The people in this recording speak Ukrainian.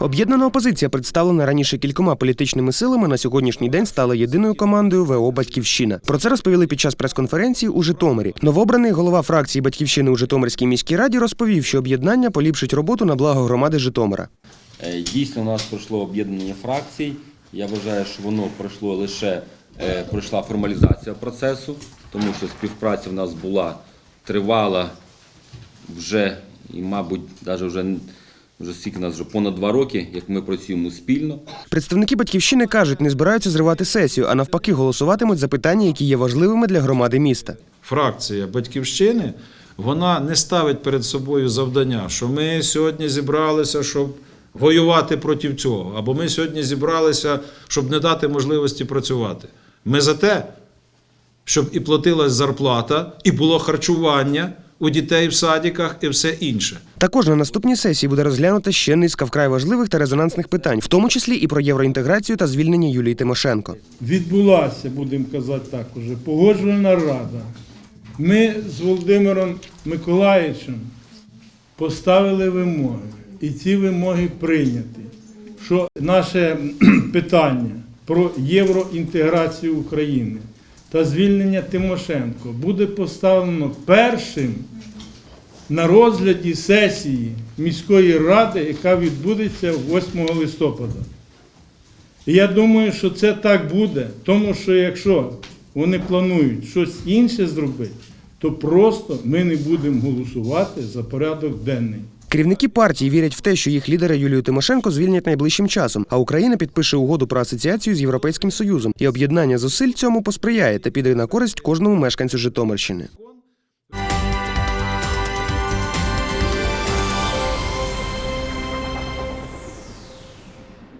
Об'єднана опозиція, представлена раніше кількома політичними силами, на сьогоднішній день стала єдиною командою ВО Батьківщина. Про це розповіли під час прес-конференції у Житомирі. Новообраний голова фракції Батьківщини у Житомирській міській раді розповів, що об'єднання поліпшить роботу на благо громади Житомира. Е, Дійсно, у нас пройшло об'єднання фракцій. Я вважаю, що воно пройшло лише е, пройшла формалізація процесу, тому що співпраця в нас була тривала вже, і, мабуть, навіть вже, вже скільки нас вже понад два роки, як ми працюємо спільно. Представники батьківщини кажуть, не збираються зривати сесію, а навпаки, голосуватимуть за питання, які є важливими для громади міста. фракція Батьківщини вона не ставить перед собою завдання, що ми сьогодні зібралися, щоб воювати проти цього, або ми сьогодні зібралися, щоб не дати можливості працювати. Ми за те, щоб і платилась зарплата, і було харчування у дітей в садиках і все інше. Також на наступній сесії буде розглянута ще низка вкрай важливих та резонансних питань, в тому числі і про євроінтеграцію та звільнення Юлії Тимошенко. відбулася, будемо казати так уже, погоджувальна рада. Ми з Володимиром Миколаївичем поставили вимоги, і ці вимоги прийняті. Що наше питання про євроінтеграцію України та звільнення Тимошенко буде поставлено першим на розгляді сесії міської ради, яка відбудеться 8 листопада. І я думаю, що це так буде, тому що якщо вони планують щось інше зробити, то просто ми не будемо голосувати за порядок денний. Керівники партії вірять в те, що їх лідера Юлію Тимошенко звільнять найближчим часом, а Україна підпише угоду про асоціацію з Європейським Союзом. І об'єднання зусиль цьому посприяє та піде на користь кожному мешканцю Житомирщини.